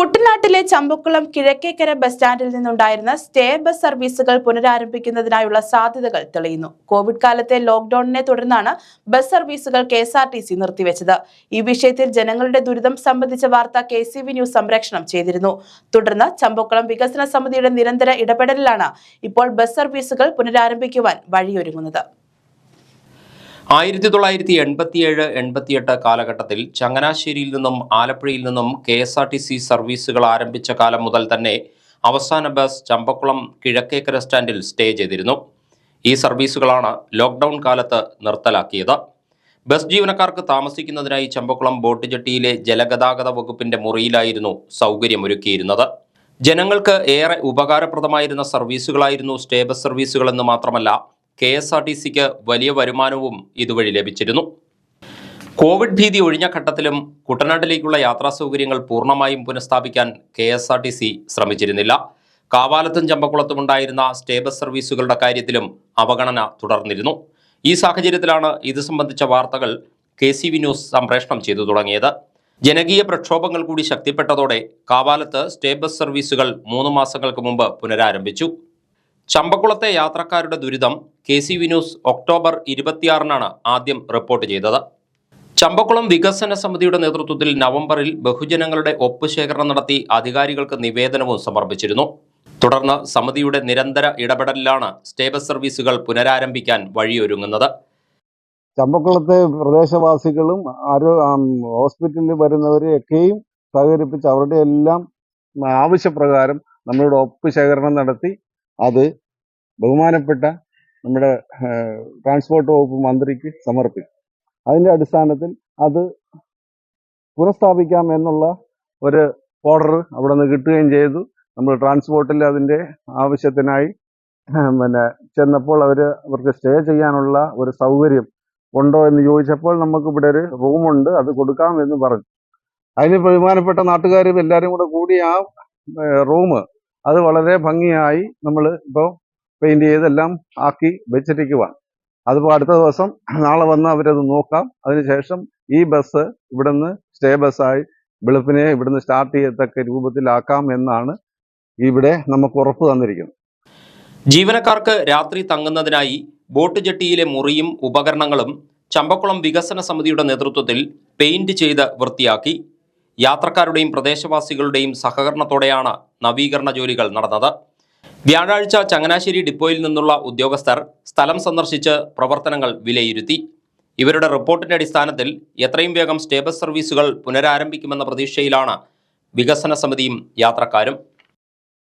കുട്ടനാട്ടിലെ ചമ്പക്കുളം കിഴക്കേക്കര ബസ് സ്റ്റാൻഡിൽ നിന്നുണ്ടായിരുന്ന stay bus സർവീസുകൾ പുനരാരംഭിക്കുന്നതിനായുള്ള സാധ്യതകൾ തെളിയുന്നു. കോവിഡ് കാലത്തെ ലോക്ഡൌണിനെ തുടർന്നാണ് ബസ് സർവീസുകൾ K S R T C നിർത്തിവെച്ചത്. ഈ വിഷയത്തിൽ ജനങ്ങളുടെ ദുരിതം സംബന്ധിച്ച വാർത്ത കെ സി വി ന്യൂസ് സംപ്രേഷണം ചെയ്തിരുന്നു. തുടർന്ന് ചമ്പക്കുളം വികസന സമിതിയുടെ നിരന്തര ഇടപെടലിലാണ് ഇപ്പോൾ ബസ് സർവീസുകൾ പുനരാരംഭിക്കുവാൻ വഴിയൊരുങ്ങുന്നത്. ആയിരത്തി തൊള്ളായിരത്തി എൺപത്തിയേഴ് എൺപത്തിയെട്ട് കാലഘട്ടത്തിൽ ചങ്ങനാശ്ശേരിയിൽ നിന്നും ആലപ്പുഴയിൽ നിന്നും K S R T C സർവീസുകൾ ആരംഭിച്ച കാലം മുതൽ തന്നെ അവസാന ബസ് ചമ്പക്കുളം കിഴക്കേക്കര സ്റ്റാൻഡിൽ സ്റ്റേ ചെയ്തിരുന്നു. ഈ സർവീസുകളാണ് ലോക്ക്ഡൗൺ കാലത്ത് നിർത്തലാക്കിയത്. ബസ് ജീവനക്കാർക്ക് താമസിക്കുന്നതിനായി ചമ്പക്കുളം ബോട്ട് ജെട്ടിയിലെ ജലഗതാഗത വകുപ്പിന്റെ മുറിയിലായിരുന്നു സൗകര്യമൊരുക്കിയിരുന്നത്. ജനങ്ങൾക്ക് ഏറെ ഉപകാരപ്രദമായിരുന്ന സർവീസുകളായിരുന്നു സ്റ്റേ ബസ് സർവീസുകളെന്ന് മാത്രമല്ല കെ എസ് ആർ ടി സിക്ക് വലിയ വരുമാനവും ഇതുവഴി ലഭിച്ചിരുന്നു. കോവിഡ് ഭീതി ഒഴിഞ്ഞ ഘട്ടത്തിലും കുട്ടനാട്ടിലേക്കുള്ള യാത്രാ സൗകര്യങ്ങൾ പൂർണമായും പുനഃസ്ഥാപിക്കാൻ K S R T C ശ്രമിച്ചിരുന്നില്ല. കാവാലത്തും ചമ്പക്കുളത്തും ഉണ്ടായിരുന്ന സ്റ്റേ ബസ് സർവീസുകളുടെ കാര്യത്തിലും അവഗണന തുടർന്നിരുന്നു. ഈ സാഹചര്യത്തിലാണ് ഇത് സംബന്ധിച്ച വാർത്തകൾ കെ സി വി ന്യൂസ് സംപ്രേഷണം ചെയ്തു തുടങ്ങിയത്. ജനകീയ പ്രക്ഷോഭങ്ങൾ കൂടി ശക്തിപ്പെട്ടതോടെ കാവാലത്ത് സ്റ്റേ ബസ് സർവീസുകൾ മൂന്ന് മാസങ്ങൾക്ക് മുമ്പ് പുനരാരംഭിച്ചു. ചമ്പക്കുളത്തെ യാത്രക്കാരുടെ ദുരിതം K C V news October ഇരുപത്തിയാറിനാണ് ആദ്യം റിപ്പോർട്ട് ചെയ്തത്. ചമ്പക്കുളം വികസന സമിതിയുടെ നേതൃത്വത്തിൽ നവംബറിൽ ബഹുജനങ്ങളുടെ ഒപ്പ് ശേഖരണം നടത്തി അധികാരികൾക്ക് നിവേദനവും സമർപ്പിച്ചിരുന്നു. തുടർന്ന് സമിതിയുടെ നിരന്തര ഇടപെടലിലാണ് സ്റ്റേബസ് സർവീസുകൾ പുനരാരംഭിക്കാൻ വഴിയൊരുങ്ങുന്നത്. ചമ്പക്കുളത്തെ പ്രദേശവാസികളും ആരോ ഹോസ്പിറ്റലിൽ വരുന്നവരെയൊക്കെയും സഹകരിപ്പിച്ച് അവരുടെ എല്ലാം ആവശ്യപ്രകാരം നമ്മളുടെ ഒപ്പ് ശേഖരണം നടത്തി അത് ബഹുമാനപ്പെട്ട നമ്മുടെ ട്രാൻസ്പോർട്ട് വകുപ്പ് മന്ത്രിക്ക് സമർപ്പിക്കും. അതിന്റെ അടിസ്ഥാനത്തിൽ അത് പുനഃസ്ഥാപിക്കാം എന്നുള്ള ഒരു ഓർഡർ അവിടെ നിന്ന് കിട്ടുകയും ചെയ്തു. നമ്മൾ ട്രാൻസ്പോർട്ടിൽ അതിന്റെ ആവശ്യത്തിനായി പിന്നെ ചെന്നപ്പോൾ അവർ അവർക്ക് സ്റ്റേ ചെയ്യാനുള്ള ഒരു സൗകര്യം ഉണ്ടോ എന്ന് ചോദിച്ചപ്പോൾ നമുക്ക് ഇവിടെ ഒരു റൂമുണ്ട് അത് കൊടുക്കാം എന്ന് പറഞ്ഞു. അതിന് ബഹുമാനപ്പെട്ട നാട്ടുകാരും എല്ലാവരും കൂടെ കൂടി ആ റൂം അത് വളരെ ഭംഗിയായി നമ്മൾ ഇപ്പോൾ പെയിന്റ് ചെയ്തെല്ലാം ആക്കി വെച്ചിരിക്കുവാണ്. അതിപ്പോൾ അടുത്ത ദിവസം നാളെ വന്ന് അവരത് നോക്കാം. അതിനുശേഷം ഈ ബസ് ഇവിടുന്ന് സ്റ്റേ ബസ്സായി വെളുപ്പിനെ ഇവിടുന്ന് സ്റ്റാർട്ട് ചെയ്യത്തക്ക രൂപത്തിലാക്കാം എന്നാണ് ഇവിടെ നമുക്ക് ഉറപ്പ് തന്നിരിക്കുന്നത്. ജീവനക്കാർക്ക് രാത്രി തങ്ങുന്നതിനായി ബോട്ട് ജെട്ടിയിലെ മുറിയും ഉപകരണങ്ങളും ചമ്പക്കുളം വികസന സമിതിയുടെ നേതൃത്വത്തിൽ പെയിന്റ് ചെയ്ത് വൃത്തിയാക്കി യാത്രക്കാരുടെയും പ്രദേശവാസികളുടെയും സഹകരണത്തോടെയാണ് നവീകരണ ജോലികൾ നടന്നത്. വ്യാഴാഴ്ച ചങ്ങനാശ്ശേരി ഡിപ്പോയിൽ നിന്നുള്ള ഉദ്യോഗസ്ഥർ സ്ഥലം സന്ദർശിച്ച് പ്രവർത്തനങ്ങൾ വിലയിരുത്തി. ഇവരുടെ റിപ്പോർട്ടിന്റെ അടിസ്ഥാനത്തിൽ എത്രയും വേഗം സ്റ്റേബസ് സർവീസുകൾ പുനരാരംഭിക്കുമെന്ന പ്രതീക്ഷയിലാണ് വികസന സമിതിയും യാത്രക്കാരും.